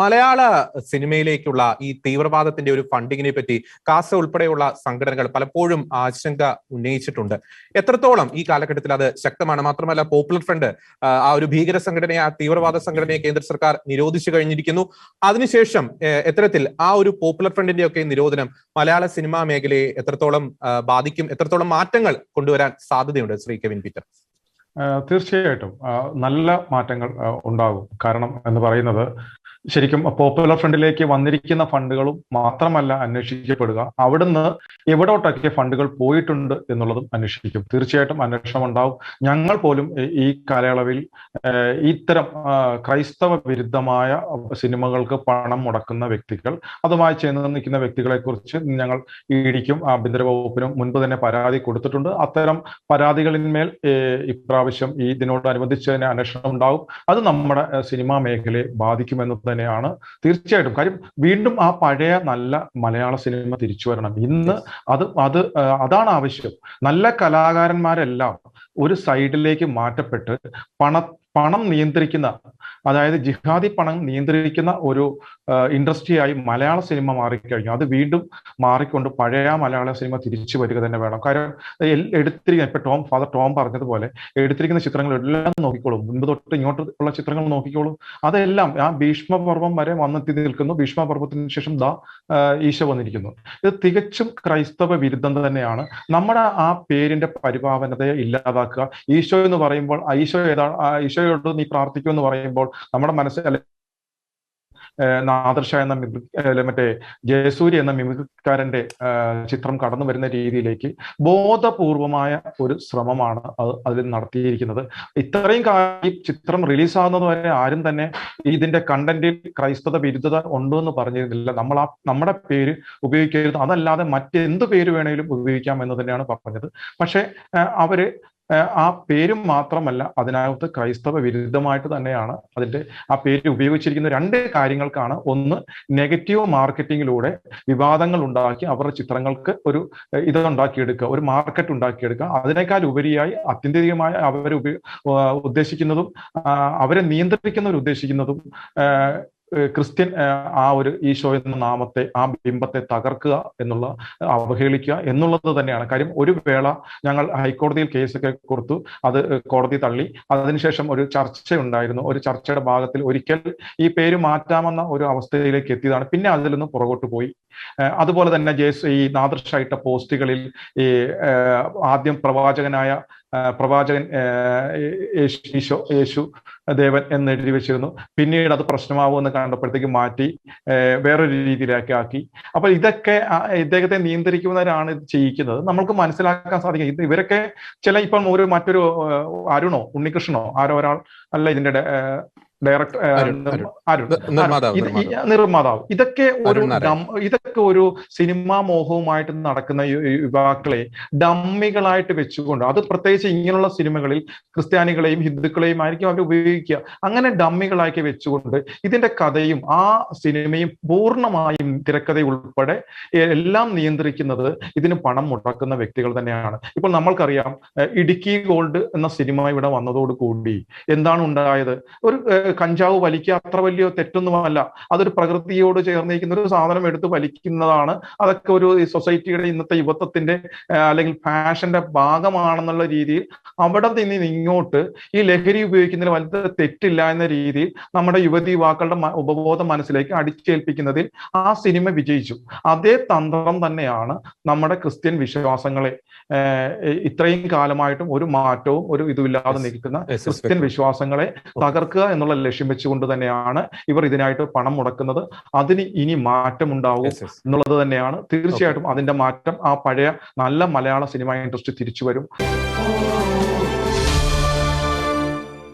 മലയാള സിനിമയിലേക്കുള്ള ഈ തീവ്രവാദത്തിന്റെ ഒരു ഫണ്ടിങ്ങിനെ പറ്റി കാസ ഉൾപ്പെടെയുള്ള സംഘടനകൾ പലപ്പോഴും ആശങ്ക ഉന്നയിച്ചിട്ടുണ്ട്. എത്രത്തോളം ഈ കാലഘട്ടത്തിൽ അത് ശക്തമാണ്? മാത്രമല്ല പോപ്പുലർ ഫ്രണ്ട് ആ, ഒരു ഭീകര സംഘടനയെ ആ തീവ്രവാദ സംഘടനയെ കേന്ദ്ര സർക്കാർ നിരോധിച്ചു കഴിഞ്ഞിരിക്കുന്നു. അതിനുശേഷം എത്തരത്തിൽ ആ ഒരു പോപ്പുലർ ഫ്രണ്ടിന്റെ ഒക്കെ നിരോധനം മലയാള സിനിമാ മേഖലയെ എത്രത്തോളം ബാധിക്കും എത്രത്തോളം മാറ്റങ്ങൾ കൊണ്ടുവരാൻ സാധ്യതയുണ്ട്? Shri Kevin Peter. തീർച്ചയായിട്ടും. നല്ല മാറ്റങ്ങൾ ഉണ്ടാകും. കാരണം എന്ന് പറയുന്നത് ശരിക്കും പോപ്പുലർ ഫണ്ടിലേക്ക് വന്നിരിക്കുന്ന ഫണ്ടുകളും മാത്രമല്ല അന്വേഷിക്കപ്പെടുക. അവിടുന്ന് എവിടോട്ടൊക്കെ ഫണ്ടുകൾ പോയിട്ടുണ്ട് എന്നുള്ളതും അന്വേഷിക്കും. തീർച്ചയായിട്ടും അന്വേഷണം ഉണ്ടാവും ഞങ്ങൾ പോലും ഈ- കാലയളവിൽ ഇത്തരം ക്രൈസ്തവ വിരുദ്ധമായ സിനിമകൾക്ക് പണം മുടക്കുന്ന വ്യക്തികൾ അതുമായി ചേർന്ന് നിൽക്കുന്ന വ്യക്തികളെ കുറിച്ച് ഞങ്ങൾ ഇടിക്കും ആഭ്യന്തര വകുപ്പിനും മുൻപ് തന്നെ പരാതി കൊടുത്തിട്ടുണ്ട്. അത്തരം പരാതികളിന്മേൽ ഇപ്രാവശ്യം ഈ ഇതിനോടനുബന്ധിച്ച് തന്നെ അന്വേഷണം ഉണ്ടാവും അത് നമ്മുടെ സിനിമാ മേഖലയെ ബാധിക്കുമെന്ന് തന്നെയാണ്. തീർച്ചയായിട്ടും. കാര്യം വീണ്ടും ആ പഴയ നല്ല മലയാള സിനിമ തിരിച്ചു വരണം. ഇന്ന് അത് അത് അതാണ് ആവശ്യം. നല്ല കലാകാരന്മാരെല്ലാം ഒരു സൈഡിലേക്ക് മാറ്റപ്പെട്ട് പണ പണം നിയന്ത്രിക്കുന്ന അതായത് ജിഹാദി പണം നിയന്ത്രിക്കുന്ന ഒരു ഇൻഡസ്ട്രിയായി മലയാള സിനിമ മാറിക്കഴിഞ്ഞു. അത് വീണ്ടും മാറിക്കൊണ്ട് പഴയ മലയാള സിനിമ തിരിച്ചു വരിക തന്നെ വേണം. കാരണം എടുത്തിരിക്കുന്ന ഇപ്പൊ ടോം ഫാദർ ടോം പറഞ്ഞതുപോലെ എടുത്തിരിക്കുന്ന ചിത്രങ്ങൾ എല്ലാം നോക്കിക്കോളും. മുൻപ് തൊട്ട് ഇങ്ങോട്ട് ഉള്ള ചിത്രങ്ങൾ നോക്കിക്കോളും. അതെല്ലാം ആ ഭീഷ്മപർവം വരെ വന്നെത്തി നിൽക്കുന്നു. ഭീഷ്മപർവത്തിന് ശേഷം ദാ ഈശ വന്നിരിക്കുന്നു. ഇത് തികച്ചും ക്രൈസ്തവ വിരുദ്ധം തന്നെയാണ്. നമ്മുടെ ആ പേരിന്റെ പരിപാവനതയെ ഇല്ലാതാക്കുക. ഈശോ എന്ന് പറയുമ്പോൾ ഈശോ ഏതാ ആ ഈശോയോട് നീ പ്രാർത്ഥിക്കൂ എന്ന് പറയുമ്പോൾ നമ്മുടെ മനസ്സിൽ നാദർഷ എന്ന മിമി- അല്ലെ മറ്റേ ജയസൂര്യ എന്ന മിമിക്രിക്കാരന്റെ ചിത്രം കടന്നു വരുന്ന രീതിയിലേക്ക് ബോധപൂർവമായ ഒരു ശ്രമമാണ് അത് അതിൽ നടത്തിയിരിക്കുന്നത്. ഇത്രയും കാലം ചിത്രം റിലീസാകുന്നത് വരെ ആരും തന്നെ ഇതിന്റെ കണ്ടന്റിൽ ക്രൈസ്തവ വിരുദ്ധത ഉണ്ടോ എന്ന് പറഞ്ഞിരുന്നില്ല. നമ്മൾ ആ നമ്മുടെ പേര് ഉപയോഗിക്കരുത്. അതല്ലാതെ മറ്റെന്ത് പേര് വേണേലും ഉപയോഗിക്കാം എന്ന് തന്നെയാണ് പറഞ്ഞത്. പക്ഷെ അവർ ആ പേര് മാത്രമല്ല അതിനകത്ത് ക്രൈസ്തവ വിരുദ്ധമായിട്ട് തന്നെയാണ് അതിന്റെ ആ പേര് ഉപയോഗിച്ചിരിക്കുന്ന രണ്ട് കാര്യങ്ങൾക്കാണ്. ഒന്ന് നെഗറ്റീവ് മാർക്കറ്റിങ്ങിലൂടെ വിവാദങ്ങൾ ഉണ്ടാക്കി അവരുടെ ചിത്രങ്ങൾക്ക് ഒരു ഏഹ് ഇത് ഉണ്ടാക്കിയെടുക്കുക ഒരു മാർക്കറ്റ് ഉണ്ടാക്കിയെടുക്കുക. അതിനേക്കാൾ ഉപരിയായി അത്യന്തികമായി അവർ ഉദ്ദേശിക്കുന്നതും അവരെ നിയന്ത്രിക്കുന്നവർ ഉദ്ദേശിക്കുന്നതും ക്രിസ്ത്യൻ ആ ഒരു ഈശോ എന്ന നാമത്തെ ആ ബിംബത്തെ തകർക്കുക എന്നുള്ള അവഹേളിക്കുക എന്നുള്ളത് തന്നെയാണ്. കാര്യം ഒരു വേള ഞങ്ങൾ ഹൈക്കോടതിയിൽ കേസൊക്കെ കൊടുത്തു. അത് കോടതി തള്ളി. അതിനുശേഷം ഒരു ചർച്ച ഉണ്ടായിരുന്നു ഒരു ചർച്ചയുടെ ഭാഗത്തിൽ ഒരിക്കൽ ഈ പേര് മാറ്റാമെന്ന ഒരു അവസ്ഥയിലേക്ക് എത്തിയതാണ്. പിന്നെ അതിൽ നിന്ന് പുറകോട്ട് പോയി. അതുപോലെ തന്നെ ജേസ് ഈ നാദൃശായിട്ട പോസ്റ്റുകളിൽ ഈ ആദ്യം പ്രവാചകനായ പ്രവാചകൻ യേശു യേശു ദേവൻ എന്ന് എഴുതി വെച്ചിരുന്നു. പിന്നീട് അത് പ്രശ്നമാവുമെന്ന് കണ്ടപ്പോഴത്തേക്ക് മാറ്റി വേറൊരു രീതിയിലേക്ക് ആക്കി. അപ്പൊ ഇതൊക്കെ ഇദ്ദേഹത്തെ നിയന്ത്രിക്കുന്നവരാണ് ഇത് ചെയ്യിക്കുന്നത്. നമ്മൾക്ക് മനസ്സിലാക്കാൻ സാധിക്കും. ഇത് ഇവരൊക്കെ ചില ഇപ്പം ഒരു മറ്റൊരു അരുണോ ഉണ്ണികൃഷ്ണനോ ആരോ ഒരാൾ അല്ല ഇതിന്റെ ഡയറക്ടർ അരുൺ, നിർമ്മാതാവ്, ഇതൊക്കെ ഒരു ഇതൊക്കെ ഒരു സിനിമാ മോഹവുമായിട്ട് നടക്കുന്ന യുവാക്കളെ ഡമ്മികളായിട്ട് വെച്ചുകൊണ്ട് അത് പ്രത്യേകിച്ച് ഇങ്ങനെയുള്ള സിനിമകളിൽ ക്രിസ്ത്യാനികളെയും ഹിന്ദുക്കളെയും ആയിരിക്കും അവർ ഉപയോഗിക്കുക. അങ്ങനെ ഡമ്മികളാക്കി വെച്ചുകൊണ്ട് ഇതിന്റെ കഥയും ആ സിനിമയും പൂർണമായും തിരക്കഥ ഉൾപ്പെടെ എല്ലാം നിയന്ത്രിക്കുന്നത് ഇതിന് പണം മുടക്കുന്ന വ്യക്തികൾ തന്നെയാണ്. ഇപ്പോൾ നമ്മൾക്കറിയാം ഇടുക്കി ഗോൾഡ് എന്ന സിനിമ ഇവിടെ വന്നതോടുകൂടി എന്താണ് ഉണ്ടായത്? ഒരു കഞ്ചാവ് വലിക്കുക അത്ര വലിയ തെറ്റൊന്നുമല്ല. അതൊരു പ്രകൃതിയോട് ചേർന്നിരിക്കുന്ന ഒരു സാധനം എടുത്ത് വലിക്കുന്നതാണ്. അതൊക്കെ ഒരു സൊസൈറ്റിയുടെ ഇന്നത്തെ യുവത്വത്തിന്റെ അല്ലെങ്കിൽ ഫാഷന്റെ ഭാഗമാണെന്നുള്ള രീതിയിൽ അവിടെ നിന്ന് ഇങ്ങോട്ട് ഈ ലഹരി ഉപയോഗിക്കുന്നതിൽ വലുത് തെറ്റില്ല എന്ന രീതിയിൽ നമ്മുടെ യുവതി യുവാക്കളുടെ ഉപബോധം മനസ്സിലേക്ക് അടിച്ചേൽപ്പിക്കുന്നതിൽ ആ സിനിമ വിജയിച്ചു. അതേ തന്ത്രം തന്നെയാണ് നമ്മുടെ ക്രിസ്ത്യൻ വിശ്വാസങ്ങളെ ഇത്രയും കാലമായിട്ടും ഒരു മാറ്റവും ഒരു ഇതുമില്ലാതെ. നിൽക്കുന്ന ക്രിസ്ത്യൻ വിശ്വാസങ്ങളെ തകർക്കുക എന്നുള്ള ലക്ഷ്യം വെച്ചുകൊണ്ട് തന്നെയാണ് ഇവർ ഇതിനായിട്ട് പണം മുടക്കുന്നത്. അതിന് ഇനി മാറ്റമുണ്ടാവും. എന്നുള്ളത് തന്നെയാണ്. തീർച്ചയായിട്ടും അതിന്റെ മാറ്റം ആ പഴയ നല്ല മലയാള സിനിമ ഇൻഡസ്ട്രി തിരിച്ചു വരും.